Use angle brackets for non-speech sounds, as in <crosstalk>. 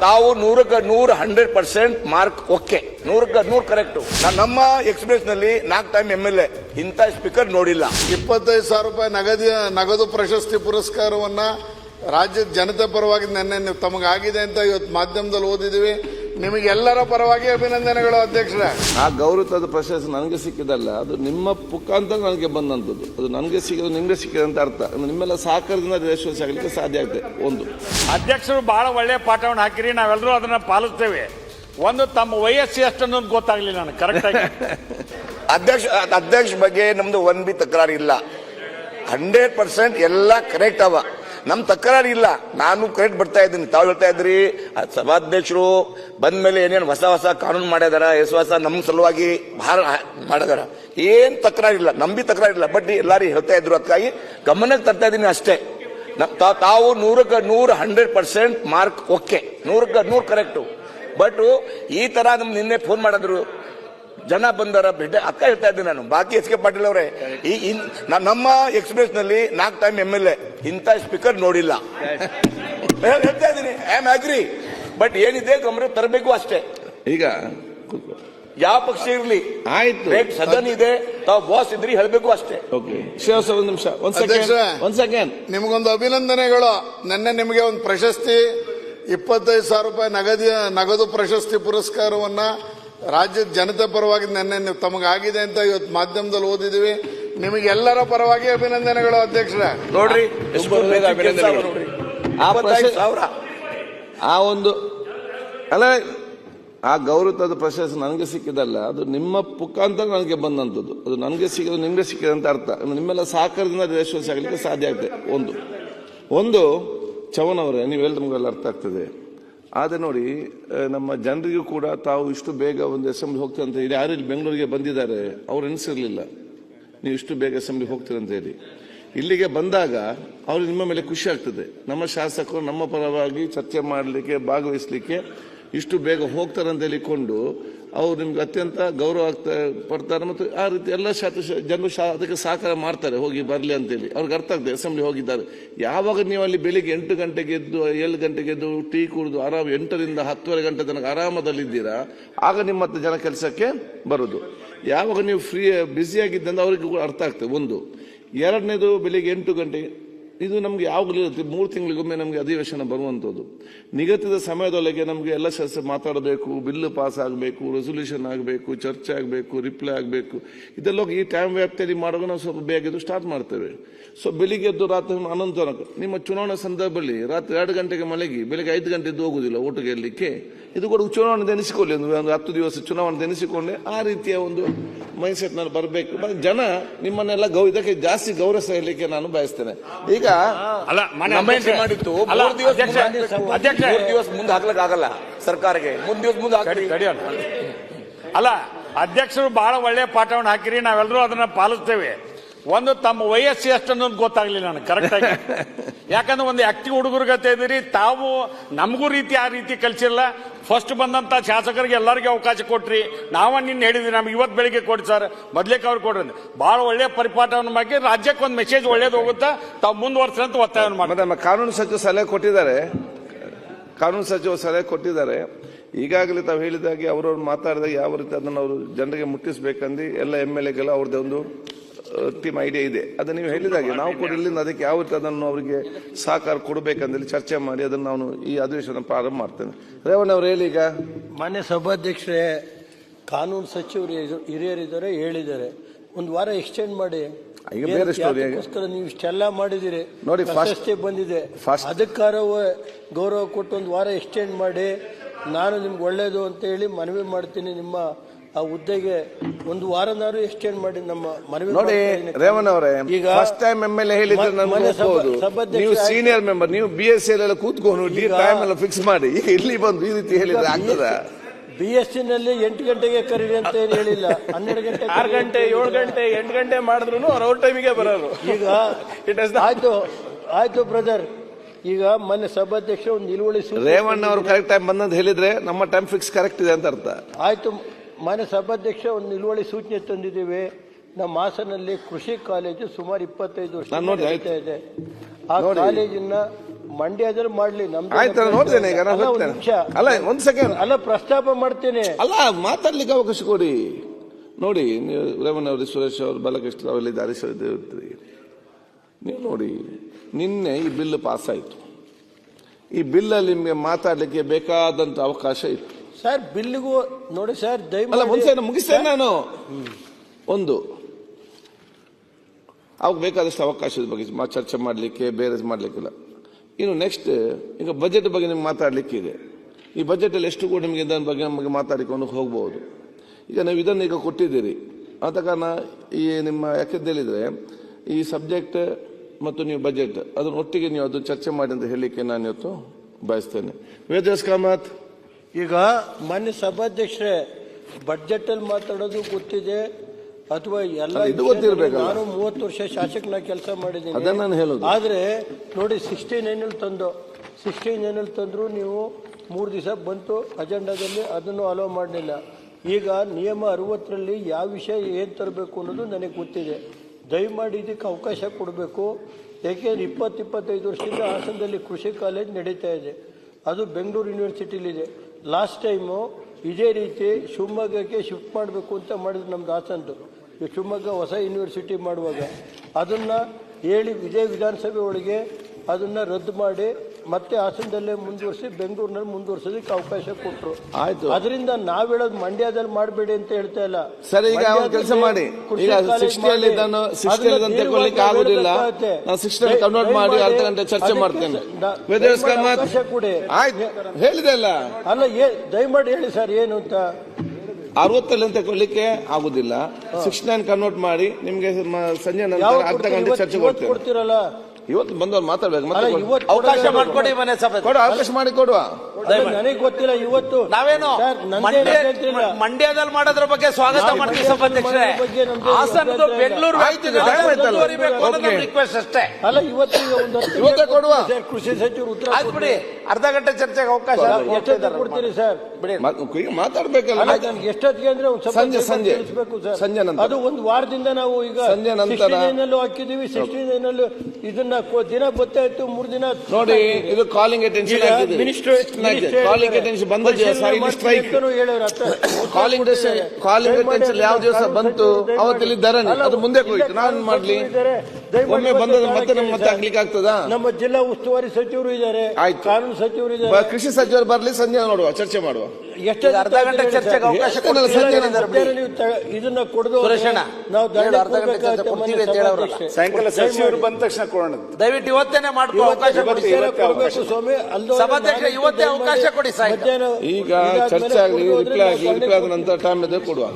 ತಾವು ನೂರಕ್ಕೆ ನೂರು ಹಂಡ್ರೆಡ್ ಪರ್ಸೆಂಟ್ ಮಾರ್ಕ್ ಓಕೆ ನೂರಕ್ಕೆ ನೂರು ಕರೆಕ್ಟ್ ನಮ್ಮ ಎಕ್ಸ್ಪ್ರೆಸ್ನಲ್ಲಿ ನಾಲ್ಕು ಟೈಮ್ ಎಂ ಎಲ್ ಎ ಇಂಥ ಸ್ಪೀಕರ್ ನೋಡಿಲ್ಲ. ಇಪ್ಪತ್ತೈದು ಸಾವಿರ ರೂಪಾಯಿ ನಗದು ನಗದು ಪ್ರಶಸ್ತಿ ಪುರಸ್ಕಾರವನ್ನ ರಾಜ್ಯದ ಜನತೆ ಪರವಾಗಿ ನೆನ್ನೆ ತಮಗಾಗಿದೆ ಅಂತ ಇವತ್ತು ಮಾಧ್ಯಮದಲ್ಲಿ ಓದಿದೀವಿ ನಿಮಗೆಲ್ಲರ ಪರವಾಗಿ ಅಭಿನಂದನೆಗಳು ಅಧ್ಯಕ್ಷರೇ. ಆ ಗೌರವದ ಪ್ರಶಸ್ತಿ ನನಗೆ ಸಿಕ್ಕಿದಲ್ಲ ಅದು ನಿಮ್ಮ ಮುಖಾಂತರ ನನಗೆ ಬಂದಂಥದ್ದು. ಅದು ನನಗೆ ಸಿಗೋದು ನಿಮಗೆ ಸಿಕ್ಕಿದೆ ಅಂತ ಅರ್ಥ. ಅಂದ್ರೆ ನಿಮ್ಮೆಲ್ಲ ಸಹಕಾರದಿಂದ ಅದು ಯಶಸ್ವಿ ಆಗಲಿಕ್ಕೆ ಸಾಧ್ಯ ಆಗುತ್ತೆ ಒಂದು. ಅಧ್ಯಕ್ಷರು ಬಹಳ ಒಳ್ಳೆಯ ಪಾಠವನ್ನು ಹಾಕಿರಿ ನಾವೆಲ್ಲರೂ ಅದನ್ನು ಪಾಲಿಸ್ತೇವೆ. ಒಂದು ತಮ್ಮ ವಯಸ್ಸು ಎಷ್ಟು ಅನ್ನೋದು ಗೊತ್ತಾಗ್ಲಿಲ್ಲ ನನಗೆ ಕರೆಕ್ಟ್ ಆಗಿ. <laughs> ಅಧ್ಯಕ್ಷ ಅಧ್ಯಕ್ಷ ಬಗ್ಗೆ ನಮ್ದು ಒನ್ ಬಿ ತಕರಾರು ಇಲ್ಲ ಹಂಡ್ರೆಡ್ ಪರ್ಸೆಂಟ್ ಎಲ್ಲ ಕರೆಕ್ಟ್ ಅವ. ನಮ್ ತಕರಾರು ಇಲ್ಲ. ನಾನು ಕರೆಕ್ಟ್ ಬರ್ತಾ ಇದ್ದೀನಿ. ತಾವು ಹೇಳ್ತಾ ಇದ್ರಿ ಸಭಾಧ್ಯಕ್ಷರು ಬಂದ ಮೇಲೆ ಏನೇನು ಹೊಸ ಹೊಸ ಕಾನೂನು ಮಾಡ್ಯಾರ ಎಸ್ ಹೊಸ ನಮ್ಮ ಸಲುವಾಗಿ ಭಾಳ ಮಾಡಿದಾರ ತಕರಾರು ಇಲ್ಲ. ನಂಬಿ ತಕರಾರಿಲ್ಲ ಬಟ್ ಎಲ್ಲಾರು ಹೇಳ್ತಾ ಇದ್ರು ಅದಕ್ಕಾಗಿ ಗಮನಕ್ಕೆ ತರ್ತಾ ಇದ್ದೀನಿ ಅಷ್ಟೇ. ತಾವು ನೂರಕ್ಕೆ ನೂರು ಹಂಡ್ರೆಡ್ ಪರ್ಸೆಂಟ್ ಮಾರ್ಕ್ ಓಕೆ ನೂರಕ್ಕೆ ನೂರು ಕರೆಕ್ಟು ಬಟ್ ಈ ತರ ನಮ್ಗೆ ನಿನ್ನೆ ಫೋನ್ ಮಾಡಿದ್ರು. ಜನ ಬಂದಾರ ಭೇಟಿ ಅಕ್ಕ ಹೇಳ್ತಾ ಇದ್ದೀನಿ ನಾನು. ಬಾಕಿ ಎಸ್ ಕೆ ಪಾಟೀಲ್ ಅವರೇ ಈ ಇನ್- ನ- ನಮ್ಮ ಎಕ್ಸ್ಪ್ರೆಸ್ನಲ್ಲಿ ನಾಲ್ಕು ಟೈಮ್ ಎಂ ಎಲ್ ಎ ಇಂಥ ಸ್ಪೀಕರ್ ನೋಡಿಲ್ಲ. ಹೇಳ್ತಾ ಇದ್ದೀನಿ. ಐ ಆಮ್ ಅಗ್ರಿ ಬಟ್ ಏನಿದೆ ಗಮನ ತರಬೇಕು ಅಷ್ಟೇ. ಈಗ ಯಾವ ಪಕ್ಷ ಇರಲಿ? ಆಯ್ತು. ಸದನ್ ಇದೆ. ತಾವು ಬಾಸ್ ಇದ್ರಿ ಹೇಳ್ಬೇಕು ಅಷ್ಟೇ. ಓಕೆ ಶಿವಸ ಒಂದು ನಿಮಿಷ. ಒಂದ್ ಸೆಕೆಂಡ್. ಒಂದ್ ಸೆಕೆಂಡ್ ನಿಮಗೊಂದು ಅಭಿನಂದನೆಗಳು. ನಿನ್ನೆ ನಿಮಗೆ ಒಂದು ಪ್ರಶಸ್ತಿ ಇಪ್ಪತ್ತೈದು ಸಾವಿರ ರೂಪಾಯಿ ನಗದಿಯ ನಗದು ಪ್ರಶಸ್ತಿ ಪುರಸ್ಕಾರವನ್ನ ರಾಜ್ಯದ ಜನತೆ ಪರವಾಗಿ ನಿನ್ನೆ ನೀವು ತಮಗಾಗಿದೆ ಅಂತ ಇವತ್ತು ಮಾಧ್ಯಮದಲ್ಲಿ ಓದಿದೀವಿ ನಿಮಗೆಲ್ಲರ ಪರವಾಗಿ ಅಭಿನಂದನೆಗಳು ಅಧ್ಯಕ್ಷರೇ. ನೋಡ್ರಿ ಆ ಒಂದು ಅಲ್ಲ ಆ ಗೌರವದ ಪ್ರಶಸ್ತಿ ನನಗೆ ಸಿಕ್ಕಿದಲ್ಲ ಅದು ನಿಮ್ಮ ಮುಖಾಂತರ ನನಗೆ ಬಂದಂಥದ್ದು. ಅದು ನನಗೆ ಸಿಕ್ಕಿದ್ರು ನಿಮಗೆ ಸಿಕ್ಕಿದೆ ಅಂತ ಅರ್ಥ. ನಿಮ್ಮೆಲ್ಲ ಸಹಕಾರದಿಂದ ಯಶಸ್ವಿ ಆಗಲಿಕ್ಕೆ ಸಾಧ್ಯ ಆಗ್ತದೆ. ಒಂದು. ಒಂದು ಚವನ್ ಅವರೇ ನೀವು ಹೇಳಿದ ನಮಗೆಲ್ಲ ಅರ್ಥ ಆಗ್ತದೆ. ಆದರೆ ನೋಡಿ ನಮ್ಮ ಜನರಿಗೂ ಕೂಡ ತಾವು ಇಷ್ಟು ಬೇಗ ಒಂದು ಅಸೆಂಬ್ಲಿ ಹೋಗ್ತೀವಿ ಅಂತ ಹೇಳಿ, ಯಾರು ಇಲ್ಲಿ ಬೆಂಗಳೂರಿಗೆ ಬಂದಿದ್ದಾರೆ, ಅವ್ರು ಎನಿಸಿರಲಿಲ್ಲ ನೀವು ಇಷ್ಟು ಬೇಗ ಅಸೆಂಬ್ಲಿ ಹೋಗ್ತೀರ ಅಂತ ಹೇಳಿ. ಇಲ್ಲಿಗೆ ಬಂದಾಗ ಅವ್ರಿಗೆ ನಿಮ್ಮ ಮೇಲೆ ಖುಷಿ ಆಗ್ತದೆ. ನಮ್ಮ ಶಾಸಕರು ನಮ್ಮ ಪರವಾಗಿ ಚರ್ಚೆ ಮಾಡಲಿಕ್ಕೆ, ಭಾಗವಹಿಸಲಿಕ್ಕೆ ಇಷ್ಟು ಬೇಗ ಹೋಗ್ತಾರೆ ಅಂತ ಹೇಳಿಕೊಂಡು ಅವ್ರು ನಿಮ್ಗೆ ಅತ್ಯಂತ ಗೌರವ ಆಗ್ತಾ ಪಡ್ತಾರೆ ಮತ್ತು ಆ ರೀತಿ ಎಲ್ಲ ಶಾತ ಜನರು ಶಾ ಅದಕ್ಕೆ ಸಹಕಾರ ಮಾಡ್ತಾರೆ ಹೋಗಿ ಬರಲಿ ಅಂತೇಳಿ. ಅವ್ರಿಗೆ ಅರ್ಥ ಆಗ್ತದೆ ಅಸೆಂಬ್ಲಿ ಹೋಗಿದ್ದಾರೆ. ಯಾವಾಗ ನೀವು ಅಲ್ಲಿ ಬೆಳಿಗ್ಗೆ ಎಂಟು ಗಂಟೆಗೆ ಎದ್ದು, ಏಳು ಗಂಟೆಗೆ ಎದ್ದು, ಟೀ ಕುಡಿದು, ಆರಾಮ ಎಂಟರಿಂದ ಹತ್ತುವರೆ ಗಂಟೆ ತನಕ ಆರಾಮದಲ್ಲಿದ್ದೀರಾ, ಆಗ ನಿಮ್ಮ ಮತ್ತೆ ಜನ ಕೆಲಸಕ್ಕೆ ಬರೋದು. ಯಾವಾಗ ನೀವು ಫ್ರೀ ಬ್ಯುಸಿಯಾಗಿದ್ದಂದ್ರೆ ಅವರಿಗೆ ಅರ್ಥ ಆಗ್ತದೆ. ಒಂದು. ಎರಡನೇದು, ಬೆಳಿಗ್ಗೆ ಎಂಟು ಗಂಟೆಗೆ ಇದು ನಮ್ಗೆ ಯಾವಾಗಲೂ ಇರುತ್ತೆ ಮೂರು ತಿಂಗಳಿಗೊಮ್ಮೆ ನಮಗೆ ಅಧಿವೇಶನ ಬರುವಂಥದ್ದು. ನಿಗದಿತ ಸಮಯದೊಳಗೆ ನಮಗೆ ಎಲ್ಲ ಶಾಸ್ತ್ರ ಮಾತಾಡಬೇಕು, ಬಿಲ್ ಪಾಸ್ ಆಗಬೇಕು ರೆಸೊಲ್ಯೂಷನ್ ಆಗಬೇಕು, ಚರ್ಚೆ ಆಗಬೇಕು ರಿಪ್ಲೈ ಆಗಬೇಕು. ಇದೆಲ್ಲ ಈ ಟೈಮ್ ವ್ಯಾಪ್ತಿಯಲ್ಲಿ ಮಾಡುವಾಗ ನಾವು ಸ್ವಲ್ಪ ಬೇಗ ಸ್ಟಾರ್ಟ್ ಮಾಡ್ತೇವೆ. ಸೊ ಬೆಳಿಗ್ಗೆ ಎದ್ದು ರಾತ್ರಿ ಅನಂತರ ನಿಮ್ಮ ಚುನಾವಣಾ ಸಂದರ್ಭದಲ್ಲಿ ರಾತ್ರಿ ಎರಡು ಗಂಟೆಗೆ ಮಲಗಿ, ಬೆಳಿಗ್ಗೆ ಐದು ಗಂಟೆ ಎದ್ದು ಹೋಗುದಿಲ್ಲ ಓಟು ಇದು ಕೂಡ ಚುನಾವಣೆ ನೆನೆಸಿಕೊಳ್ಳಿ ಒಂದು ಹತ್ತು ದಿವಸ ಚುನಾವಣೆ ನೆನೆಸಿಕೊಂಡೆ ಆ ರೀತಿಯ ಒಂದು ಮೈಂಡ್ ಸೆಟ್ನಲ್ಲಿ ಬರಬೇಕು. ಜನ ನಿಮ್ಮನ್ನೆಲ್ಲ ಗೌ ಇದಕ್ಕೆ ಜಾಸ್ತಿ ಗೌರವ ಸಹಲಿಕ್ಕೆ ನಾನು ಬಯಸ್ತೇನೆ. ಈಗ ಅಲ್ಲ ಮನೆ ನಮ್ಮ ಅಧ್ಯಕ್ಷ- ಮಾಡಿತ್ತು. ಅಲ್ಲ, ಮೂರು ದಿವಸ ಅಧ್ಯಕ್ಷ, ಮುಂದೆ ಹಾಕ್ಬೇಕು. ಅಧ್ಯಕ್ಷ ಮೂರು ದಿವಸ ಮುಂದೆ ಹಾಕ್ಲಕ್ ಆಗಲ್ಲ ಸರ್ಕಾರಕ್ಕೆ. ಮೂರ್ ದಿವಸ ಮುಂದೆ ಹಾಕಿ. ಅಲ್ಲ ಅಧ್ಯಕ್ಷರು ಬಹಳ ಒಳ್ಳೆ ಪಾಠವನ್ನು ಹಾಕಿರಿ. ನಾವೆಲ್ಲರೂ ಅದನ್ನ ಪಾಲಿಸ್ತೇವೆ. ಒಂದು ತಮ್ಮ ವಯಸ್ಸು ಎಷ್ಟು ಅನ್ನೋದು ಗೊತ್ತಾಗ್ಲಿಲ್ಲ ನನಗೆ ಕರೆಕ್ಟ್ ಆಗಿ. <laughs> ಯಾಕಂದ್ರೆ ಒಂದು ಆಕ್ಟಿವ್ ಹುಡುಗರು ಗತೆ ಇದ್ದೀರಿ ತಾವು ನಮಗೂ ರೀತಿ ಆ ರೀತಿ ಕಲಿಸಿಲ್ಲ. ಫಸ್ಟ್ ಬಂದಂತ ಶಾಸಕರಿಗೆ ಎಲ್ಲರಿಗೂ ಅವಕಾಶ ಕೊಟ್ರಿ. ನಾವ ನಿನ್ನ ಹೇಳಿದ್ವಿ ನಮ್ಗೆ ಇವತ್ತು ಬೆಳಿಗ್ಗೆ ಕೊಡಿ ಸರ್ ಮೊದ್ಲಿಕ್ಕೆ ಅವ್ರು ಕೊಡ್ರಿ. ಬಹಳ ಒಳ್ಳೆಯ ಪರಿಪಾಠವನ್ನು ಮಾಡಿ ರಾಜ್ಯಕ್ಕೆ ಒಂದು ಮೆಸೇಜ್ ಒಳ್ಳೇದು ಹೋಗುತ್ತಾ ತಾವು ಮುಂದುವರ್ಸ್ರಿ ಅಂತ ಒತ್ತಾಯವನ್ನು ಮಾಡಿ ಕಾನೂನು ಸಚಿವ ಸಲಹೆ ಕೊಟ್ಟಿದ್ದಾರೆ. ಕಾನೂನು ಸಚಿವ ಸಲಹೆ ಕೊಟ್ಟಿದ್ದಾರೆ. ಈಗಾಗಲೇ ತಾವು ಹೇಳಿದಾಗೆ ಅವರವ್ರು ಮಾತಾಡಿದಾಗ ಯಾವ ರೀತಿ ಅದನ್ನು ಅವರು ಜನರಿಗೆ ಮುಟ್ಟಿಸ್ಬೇಕಂದು ಎಲ್ಲ ಎಂ ಎಲ್ ಎಗೆಲ್ಲ ಅವ್ರದ್ದೇ ಒಂದು ಟೀಮ್ ಐಡಿಯಾ ಇದೆ. ಅದು ನೀವು ಹೇಳಿದಾಗೆ ನಾವು ಕೂಡ ಇಲ್ಲಿಂದ ಅದಕ್ಕೆ ಯಾವ ರೀತಿ ಅದನ್ನು ಅವರಿಗೆ ಸಹಕಾರ ಕೊಡಬೇಕಂದೇಳಿ ಚರ್ಚೆ ಮಾಡಿ ಅದನ್ನು ನಾನು ಈ ಅಧಿವೇಶನ ಪ್ರಾರಂಭ ಮಾಡ್ತೇನೆ. ರೇವಣ್ಣ ಅವರು ಹೇಳಿ ಈಗ? ಮಾನ್ಯ ಸಭಾಧ್ಯಕ್ಷರೇ ಕಾನೂನು ಸಚಿವರು ಹಿರಿಯರಿದ್ದಾರೆ ಹೇಳಿದ್ದಾರೆ. ಒಂದು ವಾರ ಎಕ್ಸ್ಟೆಂಡ್ ಮಾಡಿ. ಈಗ ಬೇರೆ ಸ್ಟೋರಿ ನೀವು ಇಷ್ಟೆಲ್ಲ ಮಾಡಿದಿರಿ ನೋಡಿ, ಫಸ್ಟ್ ಬಂದಿದೆ. ಅಧಿಕಾರ ಅದಕ್ಕಾರ ಗೌರವ ಕೊಟ್ಟು ಒಂದು ವಾರ ಎಕ್ಸ್ಟೆಂಡ್ ಮಾಡಿ ನಾನು ನಿಮ್ಗೆ ಒಳ್ಳೇದು ಅಂತ ಹೇಳಿ ಮನವಿ ಮಾಡ್ತೀನಿ ನಿಮ್ಮ ಆ ಹುದ್ದೆಗೆ ಒಂದು ವಾರನಾರು ಎಕ್ಸ್ಟೆಂಡ್ ಮಾಡಿ ನಮ್ಮ ಮನವಿ ನೋಡಿ ರೇವಣ್ಣ ಅವರೇ ಈಗ first time M L A ಹೇಳಿದ್ರೆ ನಾನು ನೀವು ಸೀನಿಯರ್ ಮೆಂಬರ್ ನೀವು ಬಿ ಎಸ್ ಸಿ ಎಲ್ಲ ಕೂತ್ಕೊಂಡು ಈಗ- ಟೈಮ್ ಎಲ್ಲ ಫಿಕ್ಸ್ ಮಾಡಿ. ಈಗ ಇಲ್ಲಿ ಬಂದು ಈ ರೀತಿ ಹೇಳಿದ್ರೆ ಆಗ್ತದ? ಬಿ ಎಸ್ ಸಿ ನಲ್ಲಿ ಎಂಟು ಗಂಟೆಗೆ ಕರೀರಿ ಅಂತ ಏನು ಹೇಳಿಲ್ಲ. ಹನ್ನೆರಡು ಗಂಟೆ ಆರು ಗಂಟೆ ಏಳು ಗಂಟೆ ಎಂಟು ಗಂಟೆ ಮಾಡಿದ್ರು ಅವ್ರ ಔಟ್ ಟೈಮಿಗೆ ಬರೋರು. ಈಗ <laughs> ಇಟ್ does not- ಆಯ್ತು ಆಯ್ತು ಬ್ರದರ್ ಈಗ ಮೊನ್ನೆ ಸಭಾಧ್ಯಕ್ಷ ಒಂದು ನಿಲುವಳಿ ಸೂಚನೆ ರೇವಣ್ಣ ಅವರು ಕರೆಕ್ಟ್ ಟೈಮ್ ಬಂದಂತ ಹೇಳಿದ್ರೆ ನಮ್ಮ ಟೈಮ್ ಫಿಕ್ಸ್ ಕರೆಕ್ಟ್ ಇದೆ ಅಂತ ಅರ್ಥ. ಆಯ್ತು ಮಾನ್ಯ ಸಭಾಧ್ಯಕ್ಷ ಒಂದು ನಿಲುವಳಿ ಸೂಚನೆ ತಂದಿದ್ದೀವಿ. ನಮ್ಮ ಹಾಸನಲ್ಲಿ ಕೃಷಿ ಕಾಲೇಜು ಸುಮಾರು ಇಪ್ಪತ್ತೈದು ವರ್ಷ ನಾನು ನೋಡಿ, ಆಯ್ತು. ನಡೀತಾ ಇದೆ. ಆ ನೋಡಿ. ಕಾಲೇಜಿನ ಮಂಡ್ಯದಲ್ಲಿ ಮಾಡ್ಲಿ ನಮ್ದು ಆಯ್ತು ನಾನು ನೋಡ್ತೇನೆ ಈಗ ನಾನು ಅಲ್ಲ, ಒಂದ್ ಹೋಗ್ತೇನೆ. ನಿಮಿಷ. ಅಲ್ಲ ಒಂದ್ ಸೆಕೆಂಡ್ ಅಲ್ಲ ಪ್ರಸ್ತಾಪ ಮಾಡ್ತೇನೆ. ಅಲ್ಲ ಮಾತಾಡ್ಲಿಕ್ಕೆ ಅವಕಾಶ ಕೊಡಿ. ನೋಡಿ ನೀವು ರೇವಣ್ಣ ಅವರು ಸುರೇಶ್ ಅವರು ಬಾಲಕೃಷ್ಣ ಅವರಲ್ಲಿ ದಾರಿ ಅವರು ನೀವು ನೋಡಿ ನಿನ್ನೆ ಈ ಬಿಲ್ ಪಾಸ್ ಆಯಿತು ಈ ಬಿಲ್ಲಲ್ಲಿ ನಿಮಗೆ ಮಾತಾಡಲಿಕ್ಕೆ ಬೇಕಾದಂಥ ಅವಕಾಶ ಇತ್ತು. ಸರ್ ಬಿಲ್ಗೂ ನೋಡಿ ಸರ್ ದಯಮಾಡಿ. ಮುಂಚೆ ಮುಗಿಸ್ತೇನೆ ನಾನು. ಒಂದು ಅವಾಗ ಬೇಕಾದಷ್ಟು ಅವಕಾಶದ ಬಗ್ಗೆ ಮಾ- ಚರ್ಚೆ ಮಾಡಲಿಕ್ಕೆ ಬೇರೆ ಮಾಡಲಿಕ್ಕಿಲ್ಲ ಇನ್ನು ನೆಕ್ಸ್ಟ್ ಈಗ ಬಜೆಟ್ ಬಗ್ಗೆ ನಿಮ್ಗೆ ಮಾತಾಡಲಿಕ್ಕೆ ಇದೆ. ಈ ಬಜೆಟಲ್ಲಿ ಎಷ್ಟು ಕೂಡ ನಿಮಗೆ ಇದನ್ನ ಬಗ್ಗೆ ನಮಗೆ ಮಾತಾಡಿಕೊಂಡು ಹೋಗ್ಬೋದು. ಈಗ ನೀವು ಇದನ್ನು ಈಗ ಕೊಟ್ಟಿದ್ದೀರಿ. ಆದ ಕಾರಣ ಈ ನಿಮ್ಮ ಯಾಕೆಂತ ಹೇಳಿದರೆ ಈ ಸಬ್ಜೆಕ್ಟ್ ಮತ್ತು ನೀವು ಬಜೆಟ್ ಅದನ್ನು ಒಟ್ಟಿಗೆ ನೀವು ಅದು ಚರ್ಚೆ ಮಾಡಿ ಅಂತ ಹೇಳಲಿಕ್ಕೆ ನಾನು ಇವತ್ತು ಬಯಸ್ತೇನೆ. ವೇದಸ್ ಕಾಮತ್. ಈಗ ಮಾನ್ಯ ಸಭಾಧ್ಯಕ್ಷರೇ ಬಡ್ಜೆಟ್ ಅಲ್ಲಿ ಮಾತಾಡೋದು ಗೊತ್ತಿದೆ ಅಥವಾ ಎಲ್ಲ ಅಲ್ಲ, ಇದು ಗೊತ್ತಿರ್ಬೇಕಲ್ಲ. ನಾನು ಮೂವತ್ತು ವರ್ಷ ಶಾಸಕನ ಕೆಲಸ ಮಾಡಿದ್ದೀನಿ. ಅದನ್ನ ನಾನು ಹೇಳೋದು. ಆದ್ರೆ ನೋಡಿ ಸಿಕ್ಸ್ಟೀನ್ ಏನಲ್ಲಿ ತಂದು ಸಿಕ್ಸ್ಟೀನ್ ಏನಲ್ಲಿ ತಂದ್ರು ನೀವು ಮೂರು ದಿವಸ ಬಂತು ಅಜೆಂಡಾದಲ್ಲಿ ಅದನ್ನು ಅಲೋ ಮಾಡಲಿಲ್ಲ. ಈಗ ನಿಯಮ ಅರವತ್ತರಲ್ಲಿ ಯಾವ ವಿಷಯ ಏನು ತರಬೇಕು ಅನ್ನೋದು ನನಗೆ ಗೊತ್ತಿದೆ. ದಯಮಾಡಿ ಇದಕ್ಕೆ ಅವಕಾಶ ಕೊಡಬೇಕು. ಯಾಕೆಂದ್ರೆ ಇಪ್ಪತ್ತು ಇಪ್ಪತ್ತೈದು ವರ್ಷದಿಂದ ಹಾಸನದಲ್ಲಿ ಕೃಷಿ ಕಾಲೇಜ್ ನಡೀತಾ ಇದೆ. ಅದು ಬೆಂಗಳೂರು ಯೂನಿವರ್ಸಿಟಿಲಿದೆ ಲಾಸ್ಟ್ ಟೈಮು ಇದೇ ರೀತಿ ಶಿವಮೊಗ್ಗಕ್ಕೆ ಶಿಫ್ಟ್ ಮಾಡಬೇಕು ಅಂತ ಮಾಡಿದ್ರು ಹಾಸನದ್ದು ಈ ಶಿವಮೊಗ್ಗ ಹೊಸ ಯೂನಿವರ್ಸಿಟಿ ಮಾಡುವಾಗ, ಅದನ್ನು ಹೇಳಿ ಇದೇ ವಿಧಾನಸಭೆ ಒಳಗೆ ಅದನ್ನು ರದ್ದು ಮಾಡಿ ಮತ್ತೆ ಹಾಸನದಲ್ಲೇ ಮುಂದುವರಿಸಿ ಬೆಂಗಳೂರಿನಲ್ಲಿ ಮುಂದುವರ್ಸೋದಕ್ಕೆ ಅವಕಾಶ ಕೊಟ್ಟರು ಆಯ್ತು. ಅದರಿಂದ ನಾವ್ ಹೇಳೋದು ಮಂಡ್ಯದಲ್ಲಿ ಮಾಡಬೇಡಿ ಅಂತ ಹೇಳ್ತಾ ಇಲ್ಲ. ಸರಿ ಈಗ ಕೆಲಸ ಮಾಡಿ. ಈಗ ಸಿಕ್ಸ್ಟಿಯಲ್ಲಿ ನಾನು ಸಿಕ್ಸ್ಟಿಯಲ್ಲಿ ತಗೊಳ್ಳಿಕ್ಕೆ ಆಗುದಿಲ್ಲ. ನಾನು ಸಿಕ್ಸ್ಟಿಯಲ್ಲಿ ಕನ್ವರ್ಟ್ ಮಾಡಿ ಅರ್ಧ ಗಂಟೆ ಚರ್ಚೆ ಮಾಡ್ತೇನೆ. ಕೊಡಿ. ಆಯ್ತು. ಹೇಳಿದೆ ಅಲ್ಲ. ಅಲ್ಲ ಏ ದಯಮಾಡಿ ಹೇಳಿ ಸರ್ ಏನು ಅಂತ. ಅರವತ್ತಲ್ಲಿ ತಗೊಳ್ಳಿಕ್ಕೆ ಆಗುದಿಲ್ಲ. ಸಿಕ್ಸ್ ನೈನ್ ಕನ್ವರ್ಟ್ ಮಾಡಿ ನಿಮ್ಗೆ ಸಂಜೆ ನಂತರ ಅರ್ಧ ಗಂಟೆ ಚರ್ಚೆ ಕೊಡ್ತೀರಲ್ಲ? ಇವತ್ತು ಬಂದವ್ರು ಮಾತಾಡ್ಬೇಕು ಮತ್ತೆ ಅವಕಾಶ ಮಾಡಿಕೊಡಿ ಕೊಡು ಅವಕಾಶ ಮಾಡಿ ಕೊಡುವ. ನನಗೆ ಗೊತ್ತಿಲ್ಲ ಇವತ್ತು ನಾವೇನು. ಮಂಡ್ಯದಲ್ಲಿ ಮಾಡೋದ್ರ ಬಗ್ಗೆ ಸ್ವಾಗತ ಮಾಡ್ತೀವಿ ಸಭಾಧ್ಯಕ್ಷರೇ. ಹಾಸನದ್ದು ಬೆಂಗಳೂರು. ರಿಕ್ವೆಸ್ಟ್ ಅಷ್ಟೇ. ಅಲ್ಲ ಇವತ್ತು ಇವತ್ತೇ ಕೊಡುವ. ಸರ್, ಕೃಷಿ ಸಚಿವರು ಉತ್ತರ ಬಿಡಿ ಅರ್ಧ ಗಂಟೆ ಚರ್ಚೆಗೆ ಅವಕಾಶ ಕೊಡ್ತೀರಿ ಸರ್? ಬಿಡಿ. ಈಗ ಮಾತಾಡ್ಬೇಕಲ್ಲ. ಎಷ್ಟೊತ್ತಿಗೆ ಅಂದ್ರೆ ಸಂಜೆ, ಸಂಜೆ. ತಿಳಿಸ್ಬೇಕು ಸರ್. ಸಂಜೆ ನಂತರ. ಅದು ಒಂದು ವಾರದಿಂದ ನಾವು ಈಗ ಸಂಜೆ ನಂತರ. 69 ಹಾಕಿದೀವಿ ಸಿಕ್ಸ್ಟಿ ನೈನಲ್ಲೂ ಇದನ್ನ ಕೊ- ದಿನ ಗೊತ್ತಾಯ್ತು ಮೂರು ದಿನ ನೋಡಿ ಇದು ಕಾಲಿಂಗ್ ಅಟೆನ್ಷನ್ ಆಗಿದೆ. ಮಿನಿಸ್ಟರ್ ಕಾಲಿಂಗ್ ಅಟೆನ್ಷನ್ ಬಂದ ದಿವಸ ಇಲ್ಲಿ ಸ್ಟ್ರೈಕ್ ಕಾಲಿಂಗ್ ಕಾಲಿಂಗ್ ಅಟೆನ್ಷನ್ ಯಾವ ದಿವಸ ಬಂತು ಅವತ್ತಲ್ಲಿ ಧರಣಿ ಅದು ಮುಂದೆ ಹೋಯ್ತು. ನಾನು ಮಾಡ್ಲಿ. ಒಮ್ಮೆ ಬಂದದ ಮತ್ತೆ ನಮ್ಮ ಮತ್ತೆ ಆಗ್ಲಿಕ್ಕೆ ಆಗ್ತದಾ? ನಮ್ಮ ಜಿಲ್ಲಾ ಉಸ್ತುವಾರಿ ಸಚಿವರು ಇದ್ದಾರೆ. ಕಾನೂನು ಸಚಿವರು ಇದ್ದಾರೆ ಕೃಷಿ ಸಚಿವರು ಬರ್ಲಿ ಸಂಜೆ ನೋಡುವ ಚರ್ಚೆ ಮಾಡುವ. ಎಷ್ಟು ಅರ್ಧ ಗಂಟೆ ಚರ್ಚೆಗೆ ಅವಕಾಶ ಇದನ್ನ ಕೊಡದು ನಾವು ಅರ್ಧ ಗಂಟೆ ಚರ್ಚೆ ಕೊಡ್ತೀವಿ ಅಂತ. ಸಾಯಂಕಾಲ ಸಚಿವರು ಬಂದ ತಕ್ಷಣ ಕೊಡೋಣ ದಯವಿಟ್ಟು ಇವತ್ತೇನೆ ಮಾಡ್ಕೊ ಅವಕಾಶ ಕೊಡಿ. ಸ್ವಾಮಿ ಸಭಾಧ್ಯಕ್ಷ ಇವತ್ತೇ ಅವಕಾಶ ಕೊಡಿ ಸಾಯಂಕಾಲ. ಈಗ ಚರ್ಚೆ ಆಗಲಿ ರಿಪ್ಲೈ ಆಗಲಿ ರಿಪ್ಲೈ ಆದ ನಂತರ ಟೈಮ್ ಇದೆ ಕೊಡುವ.